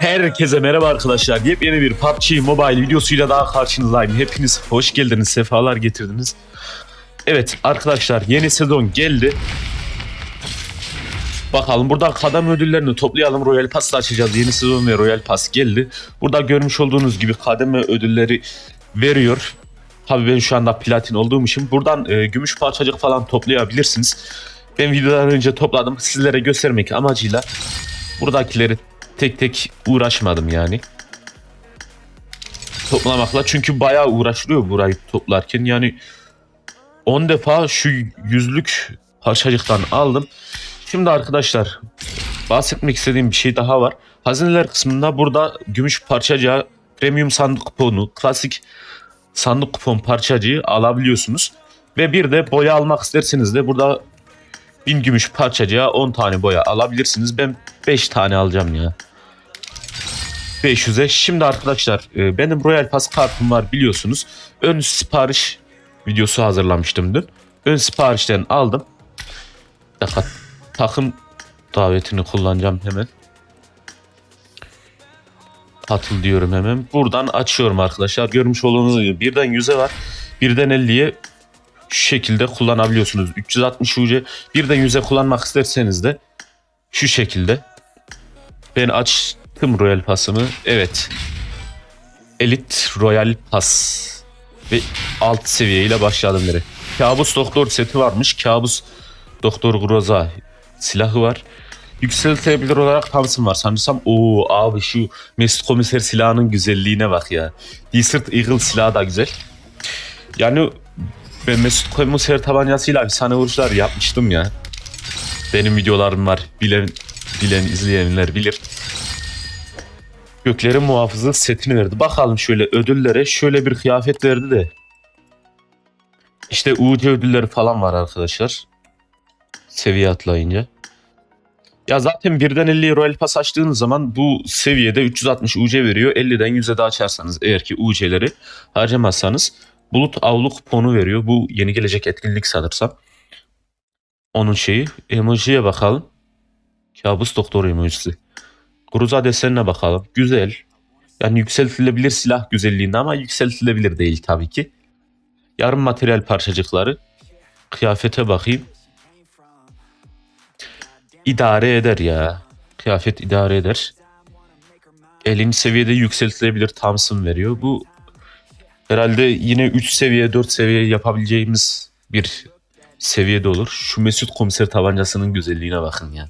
Herkese merhaba arkadaşlar. Yepyeni bir PUBG Mobile videosuyla daha karşınızdayım. Hepiniz hoş geldiniz, sefalar getirdiniz. Evet arkadaşlar yeni sezon geldi. Bakalım buradan kadem ödüllerini toplayalım. Royal Pass'la açacağız. Yeni sezon ve Royal Pass geldi. Burada görmüş olduğunuz gibi kademe ödülleri veriyor. Tabii ben şu anda platin olduğum için buradan e, gümüş parçacık falan toplayabilirsiniz. Ben videodan önce topladım. Sizlere göstermek amacıyla buradakileri tek tek uğraşmadım yani. Toplamakla çünkü bayağı uğraşılıyor burayı toplarken yani 10 defa şu yüzlük parçacıktan aldım. Şimdi arkadaşlar bahsetmek istediğim bir şey daha var. Hazineler kısmında burada gümüş parçacığa premium sandık kuponu, klasik sandık kupon parçacığı alabiliyorsunuz. Ve bir de boya almak isterseniz de burada 1000 gümüş parçacığa 10 tane boya alabilirsiniz. Ben 5 tane alacağım ya. 500'e. Şimdi arkadaşlar e, benim Royal Pass kartım var biliyorsunuz. Ön sipariş videosu hazırlamıştım dün. Ön siparişten aldım. Bir dakika takım davetini kullanacağım hemen. Katıl diyorum hemen. Buradan açıyorum arkadaşlar. Görmüş olduğunuz gibi birden 100'e var. Birden 50'ye şu şekilde kullanabiliyorsunuz. 360 UC birden 100'e kullanmak isterseniz de şu şekilde. Ben açtım Royal Pass'ımı. Evet. Elite Royal Pass. Ve alt seviyeyle başladım direkt. Kabus Doktor seti varmış. Kabus Doktor Groza silahı var. Yükseltebilir olarak Thompson var. Sanırsam o abi şu Mesut Komiser silahının güzelliğine bak ya. Desert Eagle silahı da güzel. Yani ben Mesut Komiser tabancasıyla efsane vuruşlar yapmıştım ya. Benim videolarım var. Bilen, bilen izleyenler bilir. Göklerin muhafızı setini verdi. Bakalım şöyle ödüllere şöyle bir kıyafet verdi de. İşte UC ödülleri falan var arkadaşlar. Seviye atlayınca. Ya zaten birden 50'ye Royal Pass açtığınız zaman bu seviyede 360 UC veriyor. 50'den 100'e de açarsanız eğer ki UC'leri harcamazsanız bulut avlu kuponu veriyor. Bu yeni gelecek etkinlik sanırsam. Onun şeyi. Emojiye bakalım. Kabus doktor emojisi. Gruza desenine bakalım. Güzel. Yani yükseltilebilir silah güzelliğinde ama yükseltilebilir değil tabii ki. Yarım materyal parçacıkları. Kıyafete bakayım. İdare eder ya. Kıyafet idare eder. 50. seviyede yükseltilebilir Thompson veriyor. Bu herhalde yine 3 seviye 4 seviye yapabileceğimiz bir seviyede olur. Şu Mesut komiser tabancasının güzelliğine bakın ya.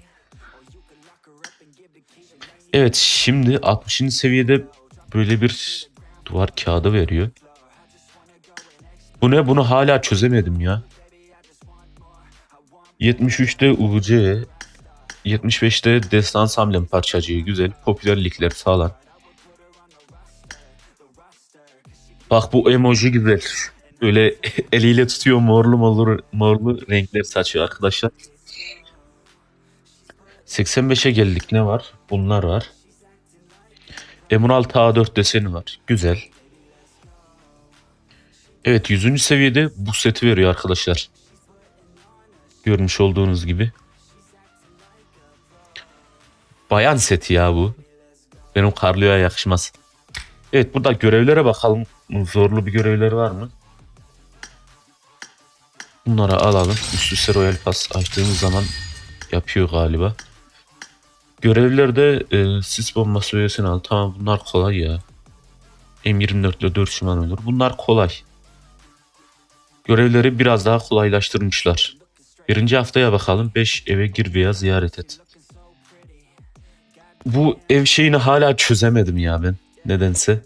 Evet şimdi 60. seviyede böyle bir duvar kağıdı veriyor. Bu ne? Bunu hala çözemedim ya. 73'te UC, 75'te Destan Samlem parçacığı güzel. Popülerlikler falan. Bak bu emoji güzel. Böyle eliyle tutuyor morlu morlu, morlu renkler saçıyor arkadaşlar. 85'e geldik ne var? Bunlar var. Emerald A4 deseni var. Güzel. Evet 100. seviyede bu seti veriyor arkadaşlar. Görmüş olduğunuz gibi. Bayan seti ya bu. Benim Carlio'ya yakışmaz. Evet burada görevlere bakalım. Zorlu bir görevleri var mı? Bunları alalım. Üst üste Royal Pass açtığımız zaman yapıyor galiba. Görevlerde e, sis bombası üyesini al. Tamam bunlar kolay ya. M24 ile 4 şuman olur. Bunlar kolay. Görevleri biraz daha kolaylaştırmışlar. Birinci haftaya bakalım. 5 eve gir veya ziyaret et. Bu ev şeyini hala çözemedim ya ben. Nedense.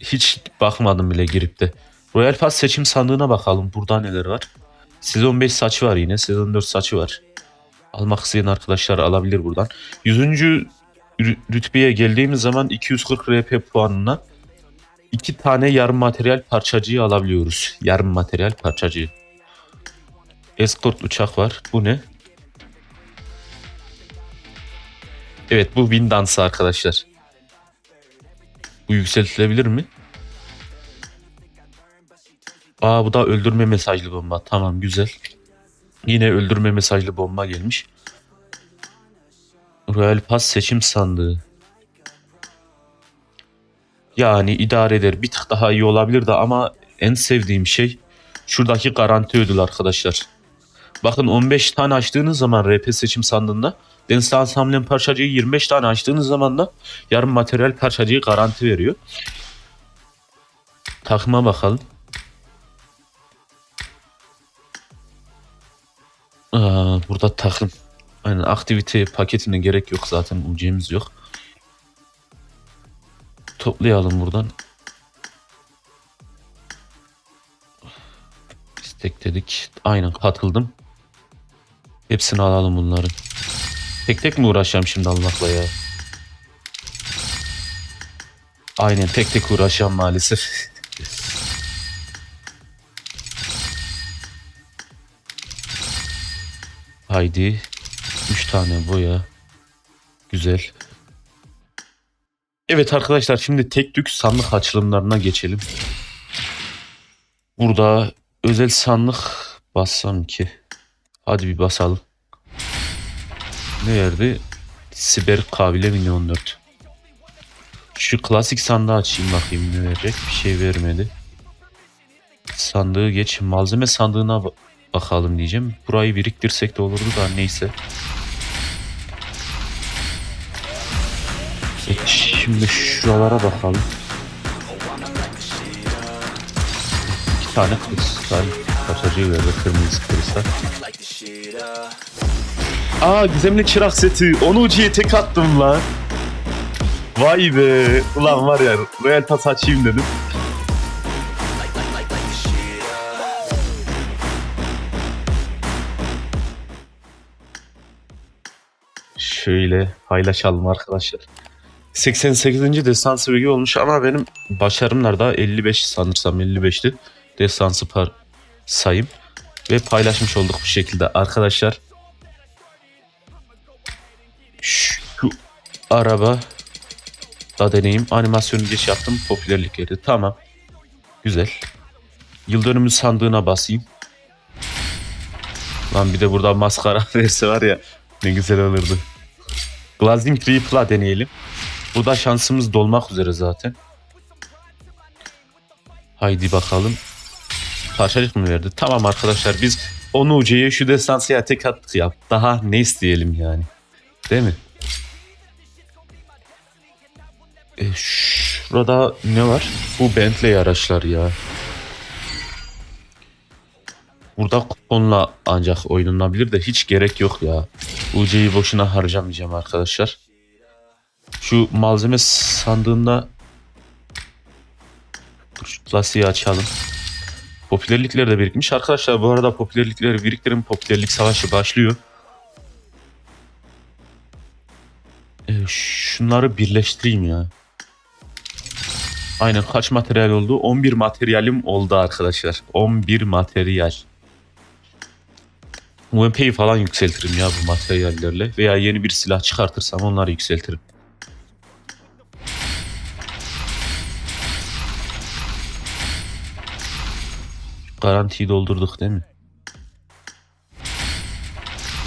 Hiç bakmadım bile girip de. Royal Pass seçim sandığına bakalım. Burada neler var? Sezon 5 saçı var yine. Sezon 4 saçı var. Almak isteyen arkadaşlar alabilir buradan. 100. rü- rütbeye geldiğimiz zaman 240 RP puanına iki tane yarım materyal parçacığı alabiliyoruz. Yarım materyal parçacığı. Escort uçak var. Bu ne? Evet bu win dansı arkadaşlar. Bu yükseltilebilir mi? Aa bu da öldürme mesajlı bomba. Tamam güzel. Yine öldürme mesajlı bomba gelmiş. Royal Pass seçim sandığı. Yani idare eder. Bir tık daha iyi olabilir de ama en sevdiğim şey şuradaki garanti ödül arkadaşlar. Bakın 15 tane açtığınız zaman RP seçim sandığında Densans hamlem parçacığı 25 tane açtığınız zaman da yarım materyal parçacığı garanti veriyor. Takıma bakalım. Aa, burada takım. Aynen aktivite paketine gerek yok zaten UC'miz yok. Toplayalım buradan. İstek dedik. Aynen katıldım. Hepsini alalım bunları. Tek tek mi uğraşacağım şimdi Allah'la ya? Aynen tek tek uğraşacağım maalesef. Haydi. 3 tane boya. Güzel. Evet arkadaşlar şimdi tek tük sandık açılımlarına geçelim. Burada özel sandık bassam ki. Hadi bir basalım. Ne verdi? Siber kabile milyon 4. Şu klasik sandığı açayım bakayım ne verecek. Bir şey vermedi. Sandığı geç. Malzeme sandığına bakalım diyeceğim. Burayı biriktirsek de olurdu da neyse. Evet, şimdi şuralara bakalım. İki tane kristal parçacığı verdi. Kırmızı kristal. Aa gizemli çırak seti. Onu ucuya tek attım lan. Vay be. Ulan var ya Royal Pass açayım dedim. Şöyle paylaşalım arkadaşlar. 88. destansı bilgi olmuş ama benim başarımlar da 55 sanırsam 55'ti. Destansı par sayım. Ve paylaşmış olduk bu şekilde arkadaşlar. Şu araba da deneyim. Animasyonu geç yaptım. Popülerlik yeri. Tamam. Güzel. Yıl dönümü sandığına basayım. Lan bir de burada maskara verse var ya ne güzel olurdu. Glazing Triple'a deneyelim. Burada şansımız dolmak üzere zaten. Haydi bakalım. Parçacık mı verdi? Tamam arkadaşlar biz onu ucuya şu destansıya tek attık ya. Daha ne isteyelim yani. Değil mi? E, şurada ne var? Bu Bentley araçlar ya. Burada kuponla ancak oynanabilir de hiç gerek yok ya. UC'yi boşuna harcamayacağım arkadaşlar. Şu malzeme sandığında şu klasiği açalım. Popülerlikler de birikmiş. Arkadaşlar bu arada popülerlikleri biriktirin. Popülerlik savaşı başlıyor. Ee, şunları birleştireyim ya. Aynen kaç materyal oldu? 11 materyalim oldu arkadaşlar. 11 materyal. UMP'yi falan yükseltirim ya bu materyallerle. Veya yeni bir silah çıkartırsam onları yükseltirim. Garantiyi doldurduk değil mi?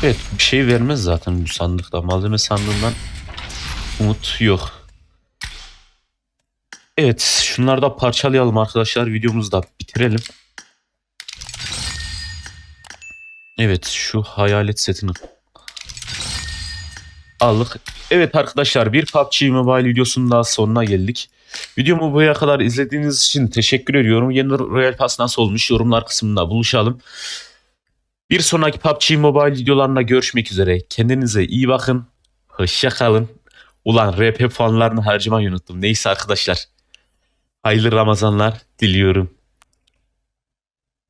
Evet bir şey vermez zaten bu sandıkta. Malzeme sandığından umut yok. Evet şunları da parçalayalım arkadaşlar. Videomuzu da bitirelim. Evet şu hayalet setini aldık. Evet arkadaşlar bir PUBG Mobile videosunun daha sonuna geldik. Videomu buraya kadar izlediğiniz için teşekkür ediyorum. Yeni Royal Pass nasıl olmuş yorumlar kısmında buluşalım. Bir sonraki PUBG Mobile videolarında görüşmek üzere. Kendinize iyi bakın. Hoşça kalın. Ulan RP puanlarını harcamayı unuttum. Neyse arkadaşlar. Hayırlı Ramazanlar diliyorum.